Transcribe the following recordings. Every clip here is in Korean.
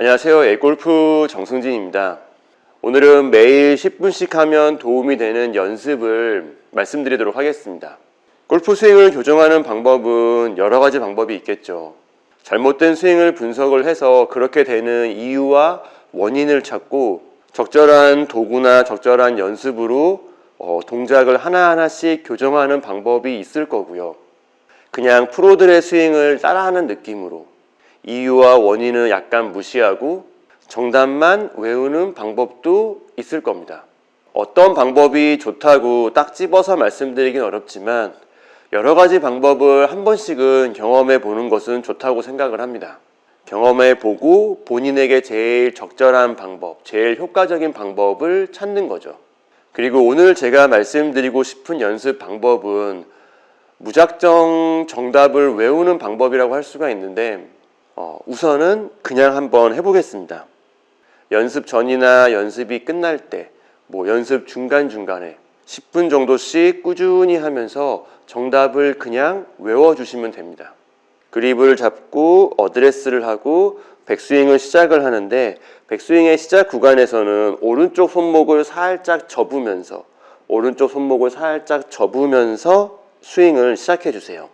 안녕하세요. 에골프 정승진입니다. 오늘은 매일 10분씩 하면 도움이 되는 연습을 말씀드리도록 하겠습니다. 골프 스윙을 교정하는 방법은 여러 가지 방법이 있겠죠. 잘못된 스윙을 분석을 해서 그렇게 되는 이유와 원인을 찾고 적절한 도구나 적절한 연습으로 어, 동작을 하나하나씩 교정하는 방법이 있을 거고요. 그냥 프로들의 스윙을 따라하는 느낌으로 이유와 원인은 약간 무시하고 정답만 외우는 방법도 있을 겁니다. 어떤 방법이 좋다고 딱 집어서 말씀드리긴 어렵지만 여러 가지 방법을 한 번씩은 경험해 보는 것은 좋다고 생각을 합니다. 경험해 보고 본인에게 제일 적절한 방법, 제일 효과적인 방법을 찾는 거죠. 그리고 오늘 제가 말씀드리고 싶은 연습 방법은 무작정 정답을 외우는 방법이라고 할 수가 있는데 어, 우선은 그냥 한번 해보겠습니다. 연습 전이나 연습이 끝날 때, 뭐 연습 중간중간에 10분 정도씩 꾸준히 하면서 정답을 그냥 외워주시면 됩니다. 그립을 잡고 어드레스를 하고 백스윙을 시작을 하는데 백스윙의 시작 구간에서는 오른쪽 손목을 살짝 접으면서 오른쪽 손목을 살짝 접으면서 스윙을 시작해 주세요.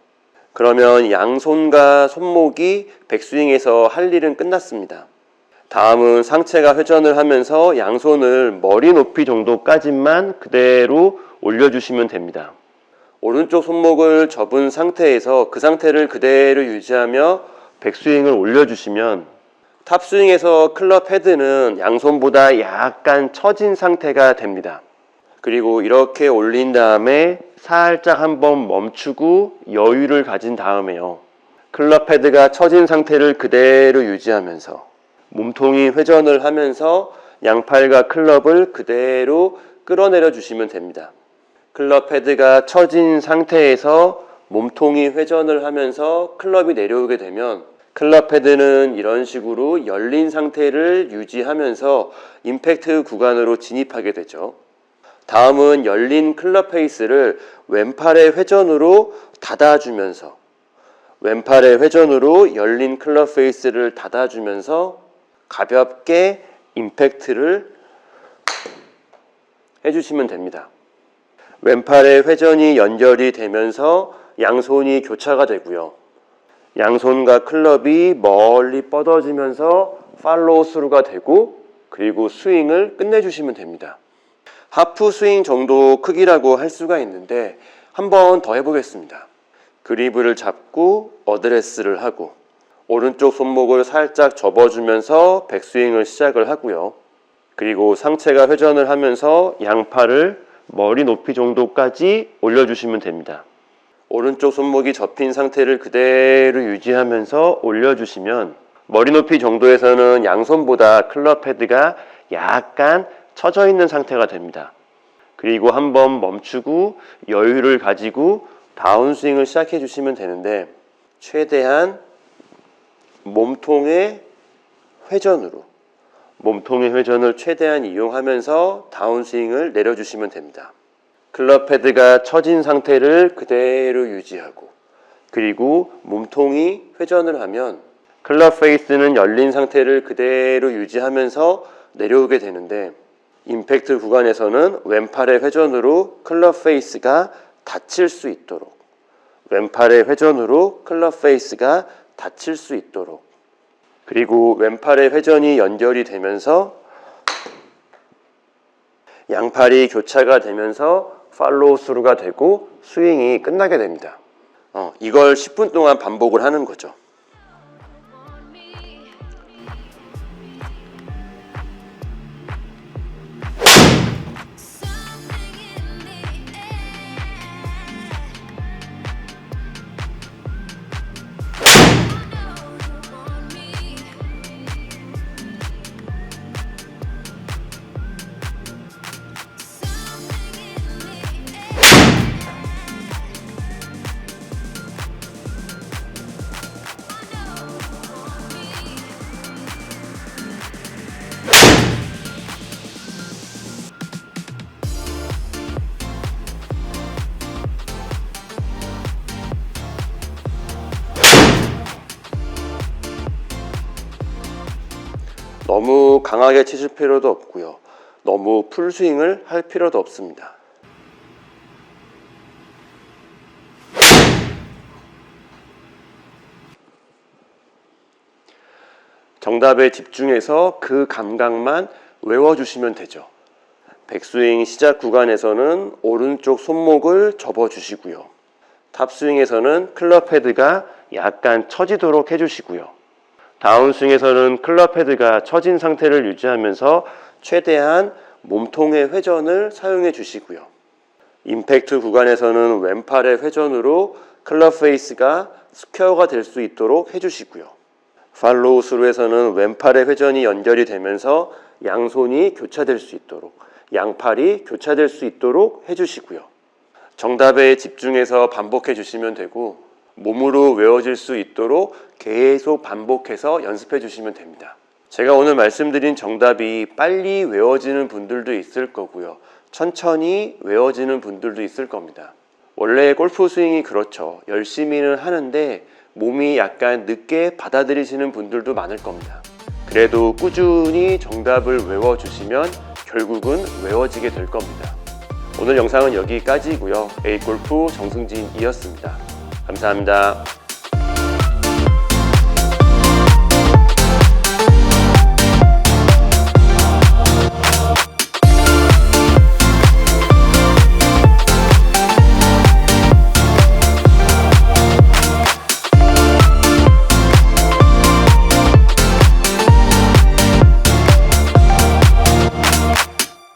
그러면 양손과 손목이 백스윙에서 할 일은 끝났습니다. 다음은 상체가 회전을 하면서 양손을 머리 높이 정도까지만 그대로 올려주시면 됩니다. 오른쪽 손목을 접은 상태에서 그 상태를 그대로 유지하며 백스윙을 올려주시면 탑스윙에서 클럽 헤드는 양손보다 약간 처진 상태가 됩니다. 그리고 이렇게 올린 다음에 살짝 한번 멈추고 여유를 가진 다음에요. 클럽 헤드가 처진 상태를 그대로 유지하면서 몸통이 회전을 하면서 양팔과 클럽을 그대로 끌어내려 주시면 됩니다. 클럽 헤드가 처진 상태에서 몸통이 회전을 하면서 클럽이 내려오게 되면 클럽 헤드는 이런 식으로 열린 상태를 유지하면서 임팩트 구간으로 진입하게 되죠. 다음은 열린 클럽 페이스를 왼팔의 회전으로 닫아주면서 왼팔의 회전으로 열린 클럽 페이스를 닫아주면서 가볍게 임팩트를 해주시면 됩니다. 왼팔의 회전이 연결이 되면서 양손이 교차가 되고요. 양손과 클럽이 멀리 뻗어지면서 팔로우 스루가 되고 그리고 스윙을 끝내주시면 됩니다. 하프 스윙 정도 크기라고 할 수가 있는데 한 번 더 해보겠습니다. 그립을 잡고 어드레스를 하고 오른쪽 손목을 살짝 접어주면서 백스윙을 시작을 하고요. 그리고 상체가 회전을 하면서 양팔을 머리 높이 정도까지 올려주시면 됩니다. 오른쪽 손목이 접힌 상태를 그대로 유지하면서 올려주시면 머리 높이 정도에서는 양손보다 클럽 헤드가 약간 처져 있는 상태가 됩니다. 그리고 한번 멈추고 여유를 가지고 다운스윙을 시작해 주시면 되는데 최대한 몸통의 회전으로 몸통의 회전을 최대한 이용하면서 다운스윙을 내려주시면 됩니다. 클럽 헤드가 처진 상태를 그대로 유지하고 그리고 몸통이 회전을 하면 클럽 페이스는 열린 상태를 그대로 유지하면서 내려오게 되는데 임팩트 구간에서는 왼팔의 회전으로 클럽 페이스가 닫힐 수 있도록 왼팔의 회전으로 클럽 페이스가 닫힐 수 있도록 그리고 왼팔의 회전이 연결이 되면서 양팔이 교차가 되면서 팔로우 스루가 되고 스윙이 끝나게 됩니다. 어, 이걸 10분 동안 반복을 하는 거죠. 너무 강하게 치실 필요도 없고요. 너무 풀스윙을 할 필요도 없습니다. 정답에 집중해서 그 감각만 외워주시면 되죠. 백스윙 시작 구간에서는 오른쪽 손목을 접어주시고요. 탑스윙에서는 클럽 헤드가 약간 처지도록 해주시고요. 다운스윙에서는 클럽 헤드가 처진 상태를 유지하면서 최대한 몸통의 회전을 사용해 주시고요. 임팩트 구간에서는 왼팔의 회전으로 클럽 페이스가 스퀘어가 될 수 있도록 해주시고요. 팔로우 스루에서는 왼팔의 회전이 연결이 되면서 양손이 교차될 수 있도록 양팔이 교차될 수 있도록 해주시고요. 정답에 집중해서 반복해 주시면 되고 몸으로 외워질 수 있도록 계속 반복해서 연습해 주시면 됩니다. 제가 오늘 말씀드린 정답이 빨리 외워지는 분들도 있을 거고요. 천천히 외워지는 분들도 있을 겁니다. 원래 골프 스윙이 그렇죠. 열심히는 하는데 몸이 약간 늦게 받아들이시는 분들도 많을 겁니다. 그래도 꾸준히 정답을 외워주시면 결국은 외워지게 될 겁니다. 오늘 영상은 여기까지고요. A골프 정승진이었습니다. 감사합니다.